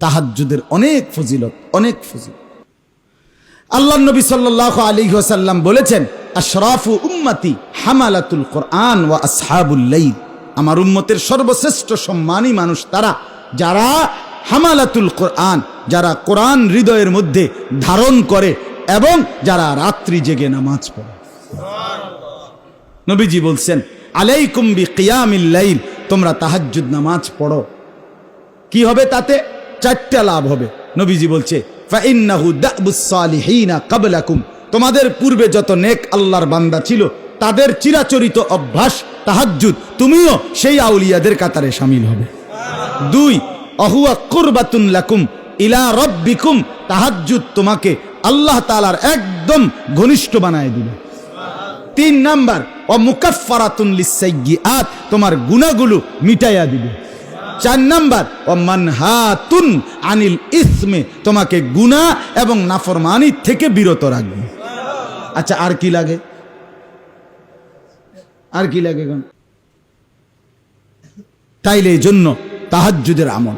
তাহাজ্জুদের অনেক ফজিলত অনেক ফজিলত। আল্লাহ নবী সাল্লাহ আলী ওসাল্লাম বলেছেন, আশরাফু উম্মতি হামালাতুল কোরআন ওয়া আসহাবুল্লাইল আমার উম্মতের সর্বশ্রেষ্ঠ সম্মানী মানুষ তারা, যারা হামালাতুল কোরআন, যারা কোরআন হৃদয়ের মধ্যে ধারণ করে এবং যারা রাত্রি জেগে নামাজ পড়ে। নবীজি বলছেন, আলাইকুম বি কিয়ামিল্লাইল তোমরা তাহাজ্জুদ নামাজ পড়ো। কি হবে তাতে? চারটা লাভ হবে। নবীজি বলছে কাবলাকুম। তোমাদের পূর্বে যত নেক আল্লাহর বান্দা ছিল, তাদের চিরাচরিত অভ্যাস, তাহাজ্জুদ, তুমিও সেই আউলিয়াদের কাতারে সামিল হবে। দুই, অহুয়া কুরবাতুন লাকুম ইলা রব্বিকুম। তাহাজ্জুদ তোমাকে আল্লাহ তাআলার একদম ঘনিষ্ঠ বানায় দিবে। তিন নাম্বার ও মুকাফফারাতুন লিসাইয়্যাত তোমার গুনাহগুলো মিটাইয়া দিবে। চার নাম্বার ও মানহাতুন আনিল ইসমে, তোমাকে গুনাহ এবং নাফরমানি থেকে বিরত রাখবে। আচ্ছা আর কি লাগে? আর কি লাগে তাইলে এই জন্য তাহাজ্জুদের আমল।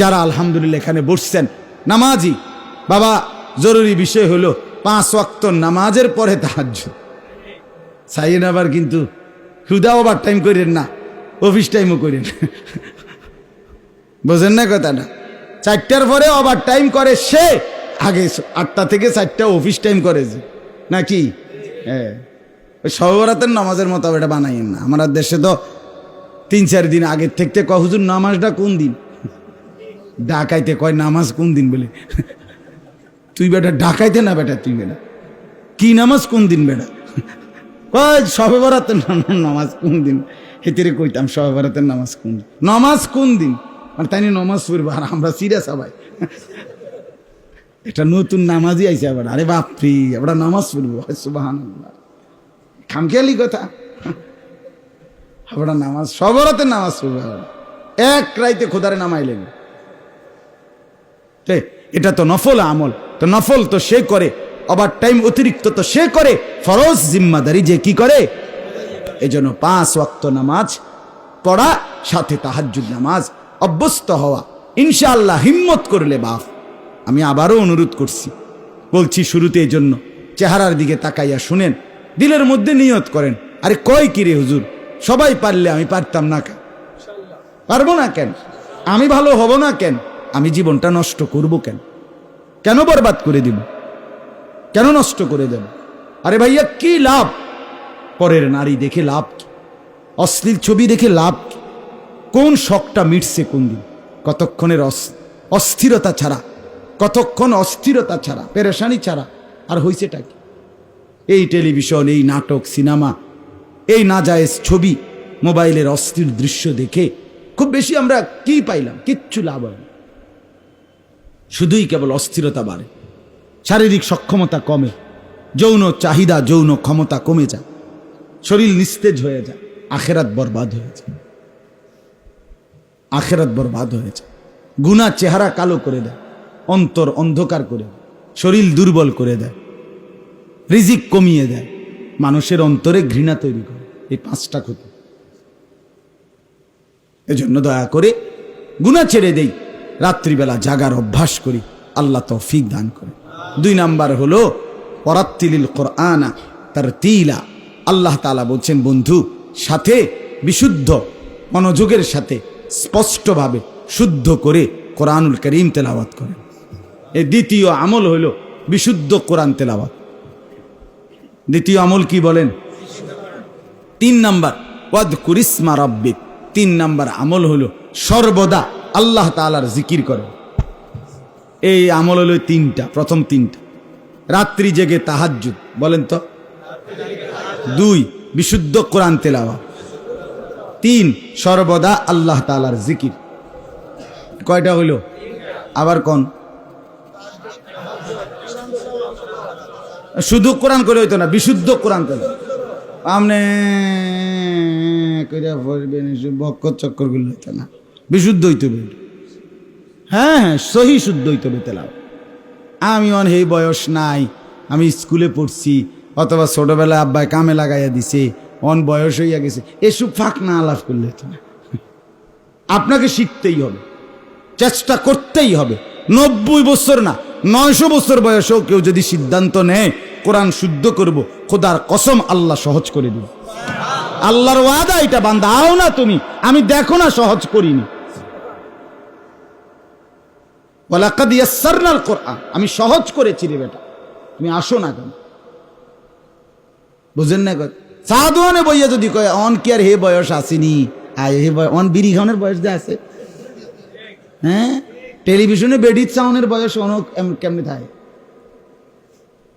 যারা আলহামদুলিল্লাহ এখানে বসছেন, নামাজি, বাবা, জরুরি বিষয় হলো পাঁচ ওয়াক্ত নামাজের পরে তাহাজ্জুদ। সাইন আবার কিন্তু হুদা ওভার টাইম করেন না, অফিস টাইমও করেন বোঝেন না কথাটা? চারটার পরে ওভার টাইম করে সে। আগে আটটা থেকে চারটা অফিস টাইম করে যে। নাকি? হ্যাঁ। ওই সবরাতের নামাজের মতো এটা বানাইন না। আমার দেশে তো তিন, চার দিন আগের থেকে ক নামাজটা কোন দিন? ডাকাইতে কয়, নামাজ কোন দিন? বলে। তুই বেটা, ডাকাইতে না বেটা, তুই বেটা। কি নামাজ কোন দিন বেটা? কয় সবে বরাতের নামাজ কোন দিন? হেতেরে কইতাম সবে বরাতের নামাজ কোন দিন? নামাজ কোন দিন? মানে তাই নমাজ পড়ব, আর আমরা সিরিয়াস সবাই এটা নতুন নামাজই আইছে আবার, আরে বাপরি, আমরা নামাজ পড়ব সুবাহান খামখেয়ালি কথা। আমরা নামাজ সবরাতে নামাজ পড়ব এক রাইতে খোদারে নামাইলেন। এটা তো নফল আমল, তো নফল তো সে করে, আবার টাইম অতিরিক্ত তো সে করে, ফরজ জিম্মাদারি যে কি করে? এজন্য পাঁচ ওয়াক্ত নামাজ, পড়া, সাথে তাহাজ্জুদ নামাজ অভ্যস্ত হওয়া। ইনশাআল্লাহ হিম্মত করলে বাপ। আমি আবারও অনুরোধ করছি। বলছি শুরুতে জন্য চেহারার দিকে তাকাইয়া শুনেন। দিলের মধ্যে নিয়ত করেন। আরে কয় কিরে হুজুর? সবাই পারলে আমি পারতাম না কেন? পারব না কেন? আমি ভালো হব না কেন? আমি জীবনটা নষ্ট করব কেন? কেন বরবাদ করে দিব? কেন নষ্ট করে দেব? আরে ভাইয়া, কি লাভ? পরের নারী দেখে লাভ কি? অশ্লীল ছবি দেখে লাভ কি? কোন শখটা মিটছে কোন দিন? কতক্ষণের অস্থিরতা ছাড়া, কতক্ষণ অস্থিরতা ছাড়া, পেরেশানি ছাড়া, আর হয়েছেটা কি? এই টেলিভিশন, এই নাটক, সিনেমা, এই না নাজায়েজ ছবি, মোবাইলের অস্থির দৃশ্য দেখে খুব বেশি আমরা কি পাইলাম? কিচ্ছু লাভ হয় শুধুই কেবল অস্থিরতা বাড়ে। শারীরিক সক্ষমতা কমে, যৌন চাহিদা, যৌন ক্ষমতা কমে যায়। শরীর নিস্তেজ হয়ে যায়, আখেরাত বরবাদ হয়ে যায়। আখেরাত বরবাদ হয়েছে। গুণা চেহারা কালো করে দেয়, অন্তর অন্ধকার করে শরীর দুর্বল করে দেয়, রিজিক কমিয়ে দেয়, মানুষের অন্তরে ঘৃণা তৈরি করে। এই পাঁচটা ক্ষতি। এজন্য দয়া করে গুণা ছেড়ে দেই, রাত্রিবেলা জাগার অভ্যাস করি, আল্লাহ তৌফিক দান করে। দুই নাম্বার হলো পরাত্তিলিল কোরআনা তার তিলা আল্লাহ তালা বলছেন, বন্ধু, সাথে, বিশুদ্ধ মনোযোগের সাথে স্পষ্টভাবে শুদ্ধ করে কোরআনুল করিম তেলাওয়াত করেন। এই দ্বিতীয় আমল হইল বিশুদ্ধ কোরআন তেলাওয়াত। দ্বিতীয় আমল কি বলেন? তিন নাম্বার ওয়াদ কুরিসমা রব্বিক। তিন নাম্বার আমল হলো সর্বদা আল্লাহ তালার জিকির করে এই আমল হলো তিনটা, প্রথম তিনটা। রাত্রি জেগে তাহাজ্জুদ, বলেন তো? দুই, বিশুদ্ধ কোরআন তেলাওয়া তিন সর্বদা আল্লাহ তালার জিকির। কয়টা হইল? আবার কোন? শুধু কোরআন করে হইতো না, বিশুদ্ধ কোরআন তেলা আমনে কইরা পড়বেন বক্কর চক্করগুলো হইতো না। বিশুদ্ধ হইতে হবে। হ্যাঁ হ্যাঁ সহি শুদ্ধ হইতে হবে তেলাও আমি অন এই বয়স নাই, আমি স্কুলে পড়ছি, অথবা ছোটবেলায় আব্বাই কামে লাগাইয়া দিছে অন বয়স হইয়া গেছে। এসব ফাঁক না আলাপ করলে না আপনাকে শিখতেই হবে। চেষ্টা করতেই হবে। নব্বই বছর না, নয়শো বছর বয়সেও কেউ যদি সিদ্ধান্ত নেয়, কোরআন শুদ্ধ করব, খোদার কসম আল্লাহ সহজ করে দিব। আল্লাহর ওয়াদা এটা, বান্দা, আও না তুমি। আমি দেখো না সহজ করিনি। কোরআন আমি সহজ করেছি রে বেটা। তুমি আসো না কেন? বুঝেন না কথা সাধুয়ানে বইয়া যদি কয়, অন কি আর হে বয়স আসেনি আয় হে অন বিড়ি খাওয়ানোর বয়স যে আছে। হ্যাঁ টেলিভিশনে বেডিত সাউনের বয়স অন কেমনে থাকে?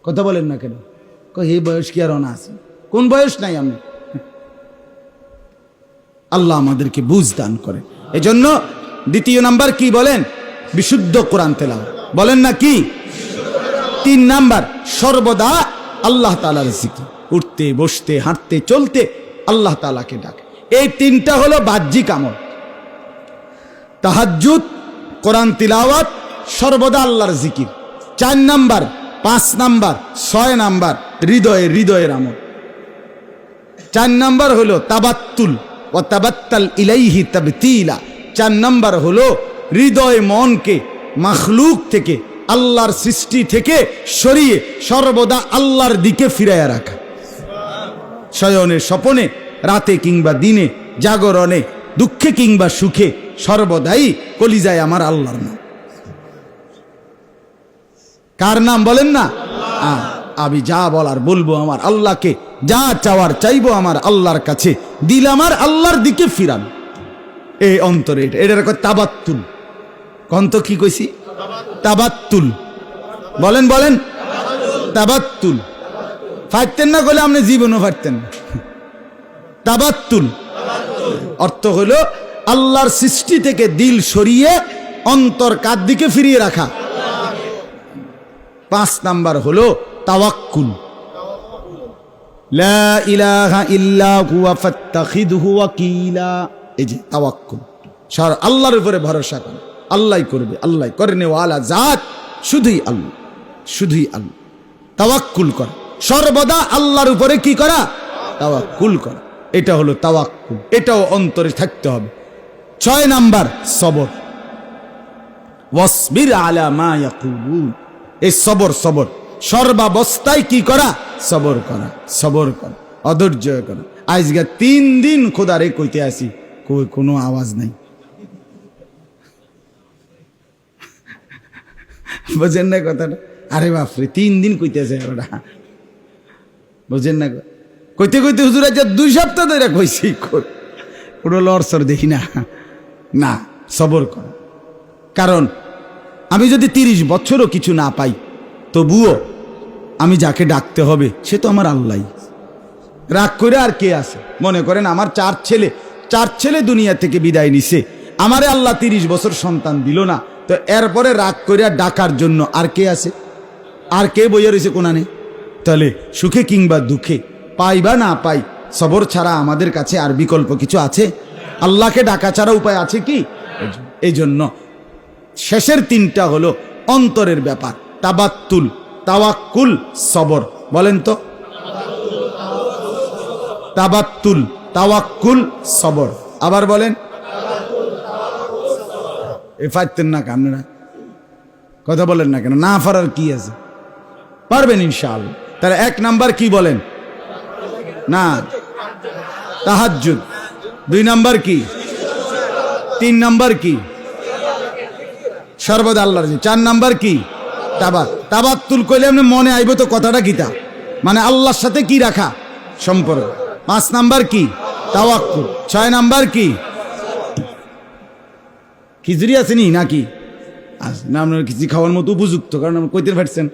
কথা বলেন না কেন? হে বয়স কি আর অন আছে? কোন বয়স নাই আমি? আল্লাহ আমাদেরকে বুঝ দান করে। এজন্য দ্বিতীয় নাম্বার কি বলেন? বিশুদ্ধ কোরআন তেলাও বলেন না কি? তিন নাম্বার, সর্বদা আল্লাহ তালার জিকির। উঠতে, বসতে, হাঁটতে, চলতে আল্লাহ তালাকে ডাকে। এই তিনটা হলো বাহ্যিক আমল। তাহাজ্জুদ, কোরআন তিলাওয়াত, সর্বদা আল্লাহর জিকির। চার নাম্বার, পাঁচ নাম্বার, ছয় নাম্বার, হৃদয়ে হৃদয়ের আমল। চার নাম্বার হলো তাবাত্তুল ও তাবাত্তাল ইলাইহি তাবতিলা। চার নাম্বার হলো হৃদয় মনকে, মাখলুক থেকে, আল্লাহর সৃষ্টি থেকে সরিয়ে সর্বদা আল্লাহর দিকে ফিরাইয়া রাখা। শয়নে স্বপনে, রাতে কিংবা দিনে, জাগরণে, দুঃখে কিংবা সুখে, সর্বদাই কলিজায় আমার আল্লাহর নাম। কার নাম বলেন না? আমি যা বলার বলব আমার আল্লাহকে, যা চাওয়ার চাইব আমার আল্লাহর কাছে দিল আমার আল্লাহর দিকে ফিরান। এই অন্তরে এটা, এটার তাবাত্তুল। কন্ত কি কইছি? তাবাত্তুল। বলেন বলেন। তাবাত্তুল। ফাটতেন না করলে আপনি জীবনও ফাটতেন তাবাত্তুল। অর্থ হলো আল্লাহর সৃষ্টি থেকে দিল সরিয়ে অন্তর কার দিকে ফিরিয়ে রাখা। পাঁচ নাম্বার হলো তাওয়াক্কুল। এই যে তাওয়াক্কুল। সার আল্লাহর উপরে ভরসা করে। আল্লাহ করবে, আল্লাহ করেনে ওয়ালা জাত, শুধুই আল্লাহ শুধুই আল্লাহ। তাওয়াক্কুল করা। সর্বদা আল্লাহর উপরে কি করা? তাওয়াক্কুল করা। এটা হলো তাওয়াক্কুল। এটাও অন্তরে থাকতে হবে। ছয় নাম্বার, সবর। ওয়াসবির আলা মা ইয়াকুলুন। এই সবর সবর। সর্বাবস্থায় কি করা? সবর করা সবর করা, অধৈর্য করা। আজকে তিন দিন খোদারে কইতে আসি, কই কোনো আওয়াজ নাই। বুঝেন না কথাটা? আরে বাপরে, তিন দিন কইতেছে ওটা বুঝেন না কইতে কইতে হুজুর আজ দুই সপ্তাহ ধরে কইছি, কই- কোনো লড়সর দেখি না। না, সবর কর। কারণ আমি যদি তিরিশ বছরও কিছু না পাই, তবুও আমি যাকে ডাকতে হবে, সে তো আমার আল্লাহ। রাগ করে আর কে আছে? মনে করেন আমার চার ছেলে চার ছেলে দুনিয়া থেকে বিদায় নিছে। আমারে আল্লাহ তিরিশ বছর সন্তান দিল না। তো এরপরে রাগ করে ডাকার জন্য আর কে আছে? আর কে বইয়া রয়েছে কোনানে? তাহলে সুখে কিংবা দুঃখে, পাই বা না পাই, সবর ছাড়া আমাদের কাছে আর বিকল্প কিছু আছে? আল্লাহকে ডাকা ছাড়া উপায় আছে কি? এই জন্য শেষের তিনটা হলো অন্তরের ব্যাপার, তাবাত্তুল, তাওয়াক্কুল, সবর। বলেন তো। তাবাত্তুল, তাওয়াক্কুল, সবর। আবার বলেন। এ ফাইতেন না কেন কথা বলেন না কেন? না পারার কি আছে? পারবেন ইনশাআল্লাহ। তাহলে এক নাম্বার কি বলেন? না। তাহাজ্জুদ। দুই নাম্বার কি? তিন নাম্বার কি? সর্বদা আল্লাহর। চার নাম্বার কি? তাবাত। তাবাত তুল কইলে আপনি মনে আইব তো কথাটা কিতা মানে আল্লাহর সাথে কি রাখা? সম্পর্ক। পাঁচ নাম্বার কি? তাওয়াক্কুল। ছয় নাম্বার কি? খিচুড়ি আসেনি নাকি? আস না, আপনার খিচুড়ি খাওয়ার মতো উপযুক্ত, কারণ আপনি কইতে পারছেন।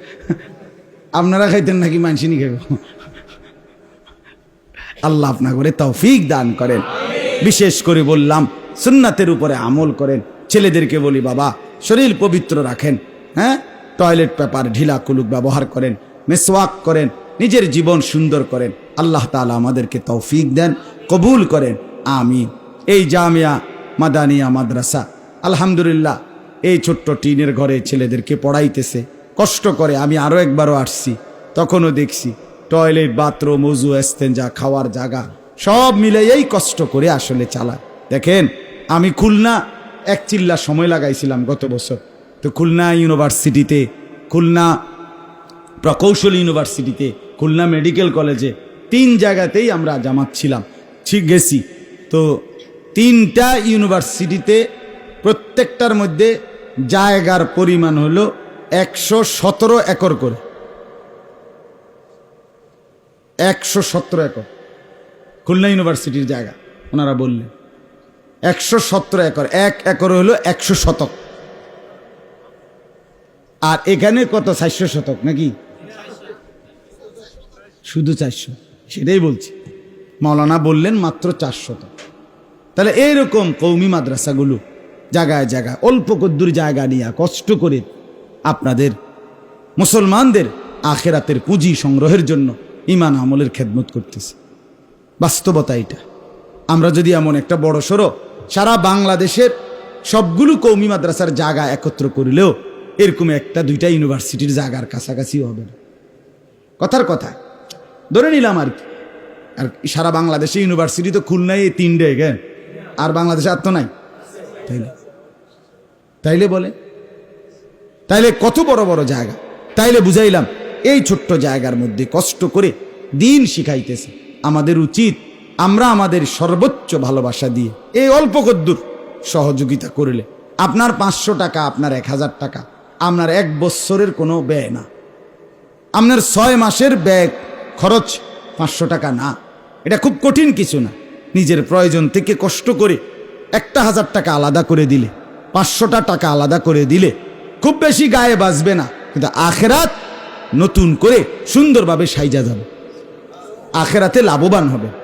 আপনারা খাইতেন নাকি মানসিনি খাইব? আল্লাহ আপনা করে তৌফিক দান করেন। বিশেষ করে বললাম, সুন্নাতের উপরে আমল করেন। ছেলেদেরকে বলি, বাবা, শরীর পবিত্র রাখেন হ্যাঁ? টয়লেট পেপার, ঢিলা কুলুক ব্যবহার করেন, মেসওয়াক করেন, নিজের জীবন সুন্দর করেন। আল্লাহ তাআলা আমাদেরকে তৌফিক দেন, কবুল করেন। আমি এই জামিয়া মাদানিয়া মাদ্রাসা, আলহামদুলিল্লাহ, এই ছোট্ট টিনের ঘরে ছেলেদেরকে পড়াইতেছে। কষ্ট করে, আমি আরও একবারও আসছি। তখনও দেখছি, টয়লেট, বাথরুম, উজু, এস্তেঞ্জা, খাওয়ার জায়গা, সব মিলে এই কষ্ট করে আসলে চালায়। দেখেন, আমি খুলনা এক চিল্লা সময় লাগাইছিলাম গত বছর। তো খুলনা ইউনিভার্সিটিতে, খুলনা প্রকৌশল ইউনিভার্সিটিতে, খুলনা মেডিকেল কলেজে তিন জায়গাতেই আমরা জামাত ছিলাম। ঠিক গেছি। তো তিনটা ইউনিভার্সিটিতে প্রত্যেকটার মধ্যে জায়গার পরিমাণ হলো একশো সতেরো একর করে। একশো সতেরো একর। খুলনা ইউনিভার্সিটির জায়গা, ওনারা বললেন। একশো সতেরো একর, এক একর হলো একশো শতক। আর এখানে কত, চারশো শতক নাকি? শুধু চারশো, সেটাই বলছি। মৌলানা বললেন মাত্র চারশো তাহলে এইরকম কৌমি মাদ্রাসাগুলো, জায়গায় জায়গায় অল্প কদ্দুর জায়গা নিয়ে কষ্ট করে আপনাদের, মুসলমানদের আখেরাতের পুঁজি সংগ্রহের জন্য ইমান আমলের খেদমত করতেছে। বাস্তবতা এটা। আমরা যদি এমন একটা বড় সড়ো, সারা বাংলাদেশের সবগুলো কৌমি মাদ্রাসার জায়গা একত্র করিলেও এরকম একটা দুইটা ইউনিভার্সিটির জায়গার কাছাকাছি হবে না। কথার কথা, ধরে নিলাম আর কি। আর সারা বাংলাদেশে ইউনিভার্সিটি তো খুলনায় এই তিনটে জ্ঞান আর বাংলাদেশে আর তো নাই। তাইলে? তাইলে বলে তাইলে কত বড় বড় জায়গা? তাইলে বুঝাইলাম, এই ছোট্ট জায়গার মধ্যে কষ্ট করে দিন শিখাইতেছে। আমাদের উচিত আমরা আমাদের সর্বোচ্চ ভালোবাসা দিয়ে এই অল্প কদ্দুর সহযোগিতা করলে। আপনার পাঁচশো টাকা, আপনার এক হাজার টাকা, আপনার এক বৎসরের কোনো ব্যয় না। আপনার ছয় মাসের ব্যয় খরচ পাঁচশো টাকা না। এটা খুব কঠিন কিছু না। নিজের প্রয়োজন থেকে কষ্ট করে একটা হাজার টাকা আলাদা করে দিলে, পাঁচশোটা টাকা আলাদা করে দিলে খুব বেশি গায়ে বাজবে না। কিন্তু আখেরাত নতুন করে সুন্দরভাবে সাইজা যাবে। আখেরাতে লাভবান হবে।